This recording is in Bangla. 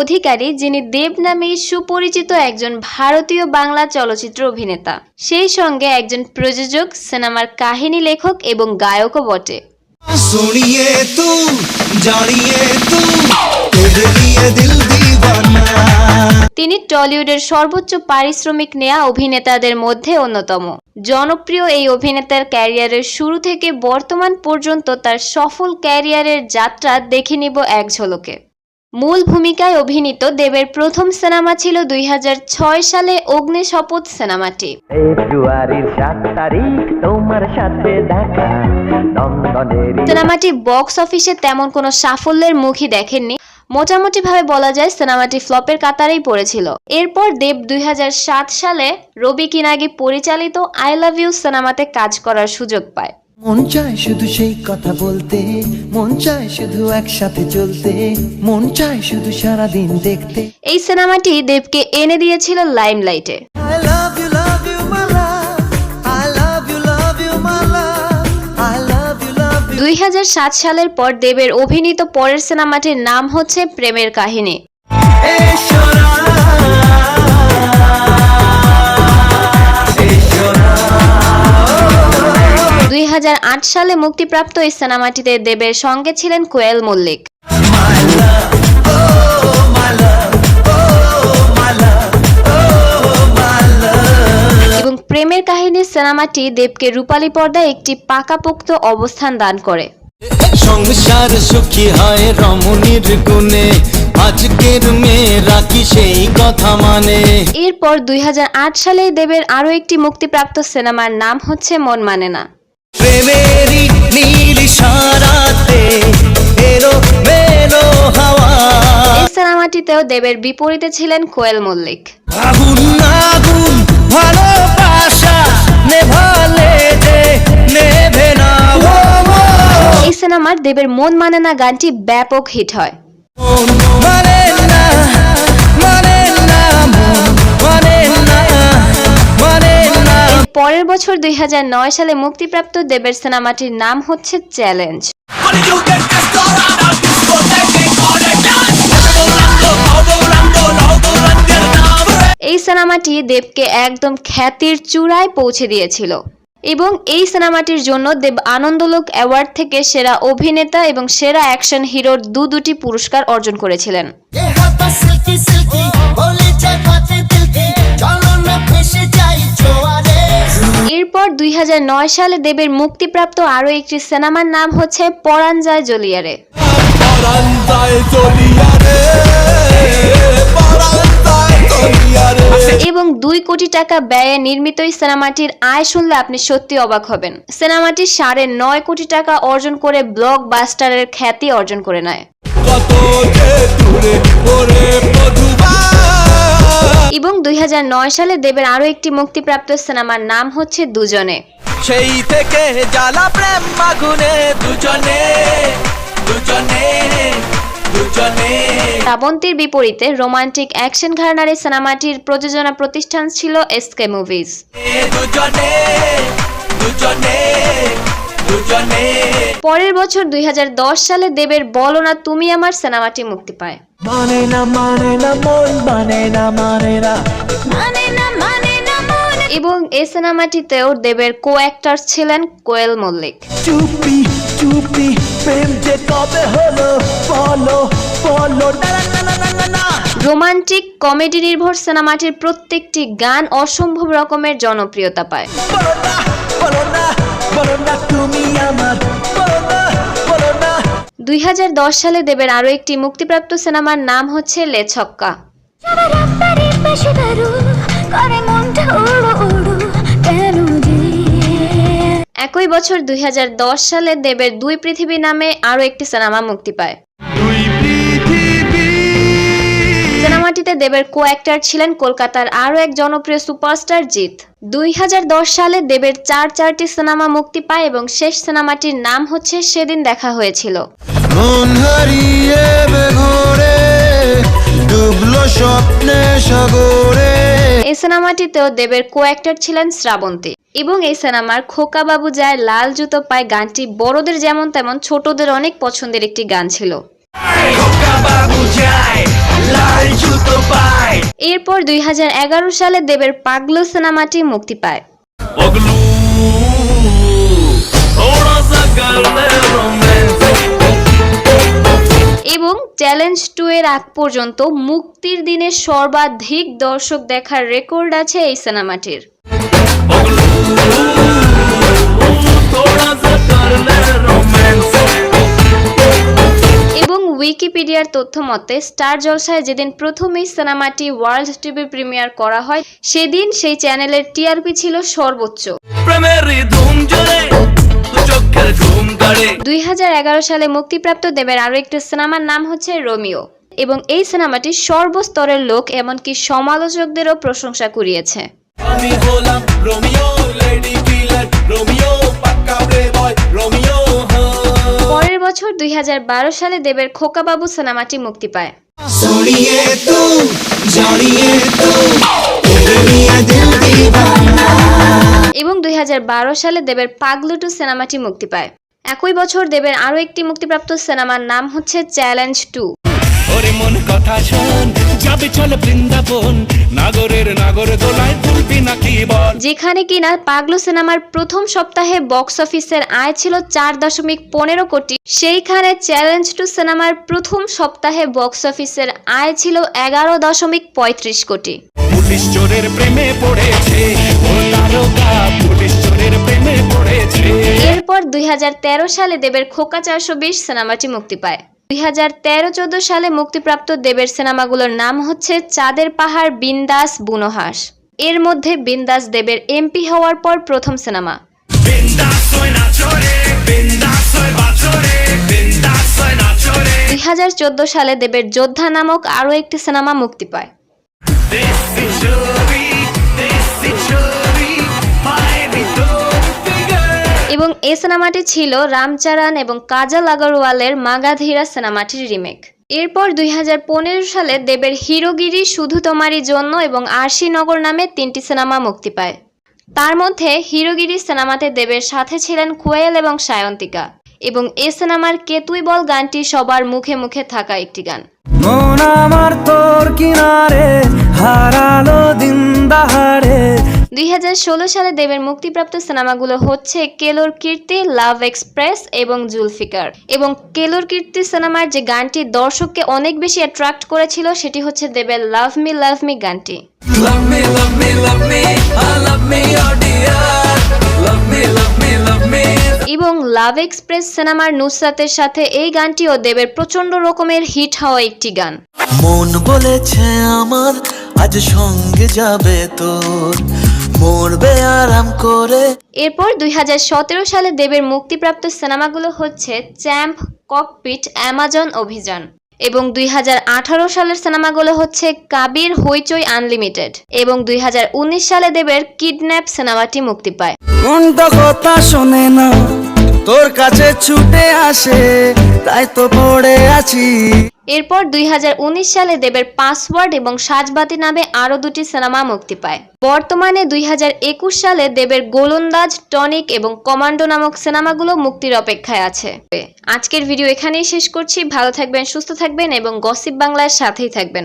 অধিকারী যিনি দেব নামে সুপরিচিত একজন ভারতীয় বাংলা চলচ্চিত্র অভিনেতা সেই সঙ্গে একজন প্রযোজক সিনেমার কাহিনী লেখক এবং গায়কও বটে सुनिए तू जानिए तू तेरे लिए दिल दीवाना তিনি টলিউডের সর্বোচ্চ পারিশ্রমিক নেয়া অভিনেতাদের মধ্যে অন্যতম জনপ্রিয় এই অভিনেতার ক্যারিয়ারের শুরু থেকে বর্তমান পর্যন্ত তার সফল ক্যারিয়ারের যাত্রা দেখে নিব এক ঝলকে মূল ভূমিকায় অভিনীত দেবের প্রথম সিনেমা ছিল দুই হাজার ছয় সালে অগ্নি শপথ সিনেমাটি সিনেমাটি বক্স অফিসে তেমন কোনো সাফল্যের মুখই দেখেননি। মোটামুটিভাবে বলা যায় সিনেমাটি ফ্লপের কাতারেই পড়েছিল। এরপর দেব দুই হাজার সাত সালে রবি কিনাগি পরিচালিত আই লাভ ইউ সিনেমাতে কাজ করার সুযোগ পায়। মন চায় শুধু সেই কথা বলতে মন চায় শুধু একসাথে চলতে মন চায় শুধু সারাদিন দেখতে এই সিনেমাটি দেবকে এনে দিয়েছিল লাইমলাইটে I love you, love you, my love. I love you, love you, my love. I love you, love you. দুই সালের পর দেবের অভিনীত পরের সিনেমাটির নাম হচ্ছে প্রেমের কাহিনী সালে মুক্তিপ্রাপ্ত এই সিনেমাটিতে দেবের সঙ্গে ছিলেন কোয়েল মল্লিক. এবং প্রেমের কাহিনী সিনেমাটি দেবকে রূপালী পর্দায় একটি পাকাপোক্ত অবস্থান দান করে। সংসার সুখী হয় রমণীর গুণে আজকের মেয়েরা কি সেই কথা মানে? এরপর দুই হাজার আট সালে দেবের আরও একটি মুক্তিপ্রাপ্ত সিনেমার নাম হচ্ছে মন মানে না। প্রেমেরই নীল সারাতে এলো মেলো হাওয়া। এই সিনেমাটিতেও দেবের বিপরীতে ছিলেন কোয়েল মল্লিক। আগুন আগুন ভালোবাসা নেভালে যে নেভে না এই সিনেমার দেবের মন মানে না গানটি ব্যাপক হিট হয়। মন মানে পরের বছর দুই হাজার নয় সালে মুক্তিপ্রাপ্ত দেবের সিনেমাটির নাম হচ্ছে চ্যালেঞ্জ। এই সিনেমাটি দেবকে একদম খ্যাতির চূড়ায় পৌঁছে দিয়েছিল। এবং এই সিনেমাটির জন্য দেব আনন্দলোক অ্যাওয়ার্ড থেকে সেরা অভিনেতা এবং সেরা অ্যাকশন হিরোর দু দুটি পুরস্কার অর্জন করেছিলেন। সিল্কি সিল্কি চলো না যাই এরপর দুই হাজার নয় সালে দেবের মুক্তিপ্রাপ্ত আরও একটি সিনেমার নাম হচ্ছে পরাণ যায় জলিয়ারে চলিয়ারে এবং দুই কোটি টাকা ব্যয়ে নির্মিত এই সিনেমাটির আয় শুনলে আপনি সত্যি অবাক হবেন। সিনেমাটি সাড়ে নয় কোটি টাকা অর্জন করে ব্লক বাস্টারের খ্যাতি অর্জন করে নেয়। সালে দেবের আরও একটি মুক্তিপ্রাপ্ত সিনেমার নাম হচ্ছে দুজনে। সেই থেকে জ্বালা প্রেম আগুনে দুজনে দুজনে দুজনে। শ্রাবন্তীর বিপরীতে রোমান্টিক অ্যাকশন ঘরানার এই সিনেমাটির প্রযোজনা প্রতিষ্ঠান ছিল এসকে মুভিজ। দুজনে দুজনে দুজনে। পরের বছর দুই হাজার দশ সালে দেবের বলো না তুমি আমার সিনেমাটি মুক্তি পায়। মানে না মানে না মন মানে না মানে না। এবং এই সিনেমাটিতেও দেবের কো অ্যাক্টর ছিলেন কোয়েল মল্লিক। চুপি চুপি প্রেম যে কবে হলো বলো বলো না না না না না না না। রোমান্টিক কমেডি নির্ভর সিনেমাটির প্রত্যেকটি গান অসম্ভব রকমের জনপ্রিয়তা পায়। বলো না বলো না বলো না তুমি আমার বলো না বলো না। দুই সালে দেবের আরও একটি মুক্তিপ্রাপ্ত সিনেমার নাম হচ্ছে লেছক্কা। করে মনটা উড়ু উড়ু কেন একই বছর দুই হাজার দশ সালে দেবের দুই পৃথিবী নামে আরও একটি সিনেমা মুক্তি পায়। সিনেমাটিতে দেবের কো অ্যাক্টর ছিলেন কলকাতার আরও এক জনপ্রিয় সুপারস্টার জিৎ। দুই হাজার দশ সালে দেবের চার চারটি সিনেমা মুক্তি পায় এবং শেষ সিনেমাটির নাম হচ্ছে সেদিন দেখা হয়েছিল। মন হারিয়ে ডুবলো স্বপ্নে সাগরে। এই সিনেমাটিতেও দেবের কো অ্যাক্টর ছিলেন শ্রাবন্তী এবং এই সিনেমার খোকা বাবু যায় লাল জুতো পায় গানটি বড়দের যেমন তেমন ছোটদের অনেক পছন্দের একটি গান ছিল। বাবু যায় লাল জুতো পায়। এরপর দুই হাজার এগারো সালে দেবের পাগলো সিনেমাটি মুক্তি পায়। চ্যালেঞ্জ টু এর আগ পর্যন্ত মুক্তির দিনে সর্বাধিক দর্শক দেখার রেকর্ড আছে এই সিনেমাটির। উইকিপিডিয়ার তথ্য মতে, স্টার জলসায় যেদিন প্রথম এই সিনেমাটি ওয়ার্ল্ড টিভি প্রিমিয়ার করা হয়, সেদিন সেই চ্যানেলের টিআরপি ছিল সর্বোচ্চ। 2011 সালে মুক্তিপ্রাপ্ত দেবের আরও একটি সিনেমার নাম হচ্ছে রোমিও এবং এই সিনেমাটি সর্বস্তরের লোক এমনকি সমালোচকদেরও প্রশংসা কুড়িয়েছে। আমি হলাম রোমিও লেডি কিলার পরের বছর 2012 সালে দেবের খোকাবাবু সিনেমাটি মুক্তি পায়। সোনিয়ে তু জানিয়ে তু দুনিয়া দিল এবং দুই হাজার বারো সালে দেবের পাগলুটু সিনেমাটি মুক্তি পায়। একই বছর দেবের আরও একটি মুক্তিপ্রাপ্ত সিনেমার নাম হচ্ছে চ্যালেঞ্জ টু। মন কথা শোন যাবে চল বৃন্দাবন। নাগরের নাগর দোলায় তুলবি নাকি বল? যেখানে কিনা পাগলু সিনেমার প্রথম সপ্তাহে বক্স অফিসের আয় ছিল চার দশমিক পনেরো কোটি সেইখানে চ্যালেঞ্জ টু সিনেমার প্রথম সপ্তাহে বক্স অফিসের আয় ছিল এগারো দশমিক পঁয়ত্রিশ কোটি। পুলিশ চোরের প্রেমে পড়েছে ও তারকা পুলিশ চোরের প্রেমে পড়েছে। এরপর দুই হাজার তেরো সালে দেবের খোকা চারশো বিশ সিনেমাটি মুক্তি পায়। দুই হাজার তেরো চোদ্দ সালে মুক্তিপ্রাপ্ত দেবের সিনেমাগুলোর নাম হচ্ছে চাঁদের পাহাড় বিন্দাস বুনোহাস। এর মধ্যে বিন্দাস দেবের এমপি হওয়ার পর প্রথম সিনেমা। দুই হাজার চোদ্দ সালে দেবের যোদ্ধা নামক আরও একটি সিনেমা মুক্তি পায়। এবং এই সিনেমাটি ছিল রামচারান এবং কাজল আগরওয়ালের মাগাধীরা সিনেমাটির রিমেক। এরপর দুই হাজার পনেরো সালে দেবের হিরোগিরি শুধু তোমারই জন্য এবং আরশিনগর নামে তিনটি সিনেমা মুক্তি পায়। তার মধ্যে হিরোগিরি সিনেমাতে দেবের সাথে ছিলেন কোয়েল এবং সায়ন্তিকা এবং এ সিনেমার কেতুই বল গানটি সবার মুখে মুখে থাকা একটি গান। আমার তোর কিনারে, হারালো দিন দাহারে দুই হাজার ষোলো সালে দেবের মুক্তিপ্রাপ্ত সিনেমাগুলো হচ্ছে কেলোর কীর্তি লাভ এক্সপ্রেস এবং জুলফিকার এবং কেলোর কীর্তি সিনেমার যে গানটি দর্শককে অনেক বেশি অ্যাট্রাক্ট করেছিল সেটি হচ্ছে দেবের লাভ মি লাভ মি গানটি Love me, love me, love me, I love me, oh dear. Love me, love me, love me. এবং লাভ এক্সপ্রেস সিনেমার নুসরাতের সাথে এই গানটিও দেবের প্রচণ্ড রকমের হিট হওয়া একটি গান মন বলেছে আমার আজ সঙ্গে যাবে তোর মরবে আরাম করে। এরপর দুই হাজার সতেরো সালে দেবের মুক্তিপ্রাপ্ত সিনেমাগুলো হচ্ছে চ্যাম্প ককপিট অ্যামাজন অভিযান এবং দুই হাজার আঠারো সালের সিনেমাগুলো হচ্ছে কাবির হইচই আনলিমিটেড এবং দুই হাজার উনিশ সালে দেবের কিডন্যাপ সিনেমাটি মুক্তি পায়। কোনটা কথা শোনে না তোর কাছে ছুটে আসে। তাই তো পড়ে আছি। এরপর দুই হাজার উনিশ সালে দেবের পাসওয়ার্ড এবং সাজবাতি নামে আরও দুটি সিনেমা মুক্তি পায়। বর্তমানে দুই হাজার একুশ সালে দেবের গোলন্দাজ, টনিক এবং কমান্ডো নামক সিনেমাগুলো মুক্তির অপেক্ষায় আছে। আজকের ভিডিও এখানেই শেষ করছি। ভালো থাকবেন, সুস্থ থাকবেন এবং গসিপ বাংলার সাথেই থাকবেন।